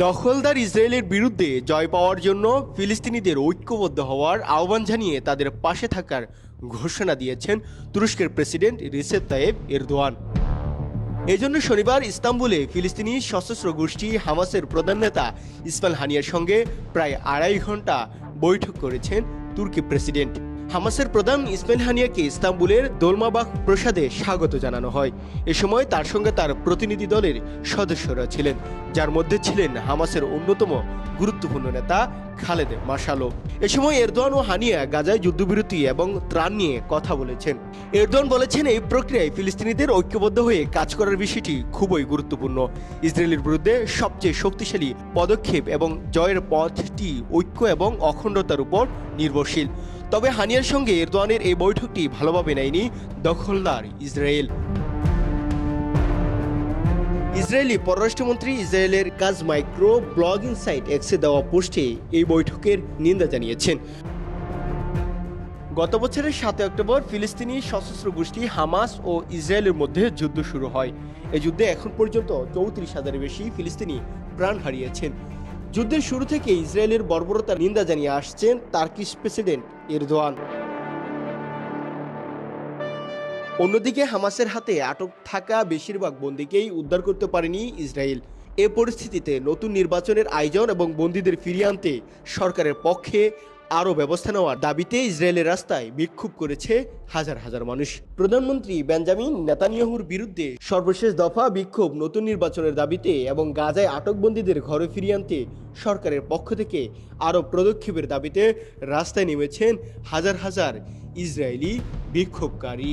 দখলদার ইসরায়েলের বিরুদ্ধে জয় পাওয়ার জন্য ফিলিস্তিনিদের ঐক্যবদ্ধ হওয়ার আহ্বান জানিয়ে তাদের পাশে থাকার ঘোষণা দিয়েছেন তুরস্কের প্রেসিডেন্ট রিসেপ তায়েব এরদোয়ান। এজন্য শনিবার ইস্তাম্বুলে ফিলিস্তিনি সশস্ত্র গোষ্ঠী হামাসের প্রধান নেতা ইসমাল হানিয়ার সঙ্গে প্রায় আড়াই ঘণ্টা বৈঠক করেছেন তুর্কি প্রেসিডেন্ট। হামাসের প্রধান ইসমাইল হানিয়াকে ইস্তাম্বুলের দোলমাবাগ প্রসাদে স্বাগত জানানো হয়। এ সময় তার সঙ্গে তার প্রতিনিধি দলের সদস্যরা ছিলেন, যার মধ্যে ছিলেন হামাসের অন্যতম গুরুত্বপূর্ণ নেতা খালেদ মাসালো এ সময় এরদোয়ান ও হানিয়া গাজায় যুদ্ধবিরতি এবং ত্রাণ নিয়ে কথা বলেছেন। এরদোয়ান বলেছেন, এই প্রক্রিয়ায় ফিলিস্তিনিদের ঐক্যবদ্ধ হয়ে কাজ করার বিষয়টি খুবই গুরুত্বপূর্ণ। ইসরায়েলের বিরুদ্ধে সবচেয়ে শক্তিশালী পদক্ষেপ এবং জয়ের পথটি ঐক্য এবং অখণ্ডতার উপর নির্ভরশীল। তবে হানিয়ার সঙ্গে এরদোয়ানের এই বৈঠকটি ভালোভাবে নেয়নি দখলদার ইসরায়েল। ইসরায়েলি পররাষ্ট্রমন্ত্রী ইসরায়েলের কাজ মাইক্রো ব্লগিং সাইট এক্সে দেওয়া পোস্টে এই বৈঠকের নিন্দা জানিয়েছেন। গত বছরের সাতই অক্টোবর ফিলিস্তিনি সশস্ত্র গোষ্ঠী হামাস ও ইসরায়েলের মধ্যে যুদ্ধ শুরু হয়। এই যুদ্ধে এখন পর্যন্ত চৌত্রিশ হাজারের বেশি ফিলিস্তিনি প্রাণ হারিয়েছেন। যুদ্ধের শুরু থেকে ইসরায়েলের বর্বরতার নিন্দা জানিয়ে আসছেন তার্কিশ প্রেসিডেন্ট এরদোয়ান। অন্যদিকে হামাসের হাতে আটক থাকা বেশিরভাগ বন্দীকেই উদ্ধার করতে পারেনি ইসরায়েল। এ পরিস্থিতিতে নতুন নির্বাচনের আয়োজন এবং বন্দীদের ফিরিয়ে আনতে সরকারের পক্ষে আরও ব্যবস্থা নেওয়ার দাবিতে ইসরায়েলের রাস্তায় বিক্ষোভ করেছে হাজার হাজার মানুষ। প্রধানমন্ত্রী বেঞ্জামিন নেতানিয়াহুর বিরুদ্ধে সর্বশেষ দফা বিক্ষোভ নতুন নির্বাচনের দাবিতে এবং গাজায় আটকবন্দীদের ঘরে ফিরিয়ে আনতে সরকারের পক্ষ থেকে আরও পদক্ষেপের দাবিতে রাস্তায় নেমেছেন হাজার হাজার ইসরায়েলি বিক্ষোভকারী।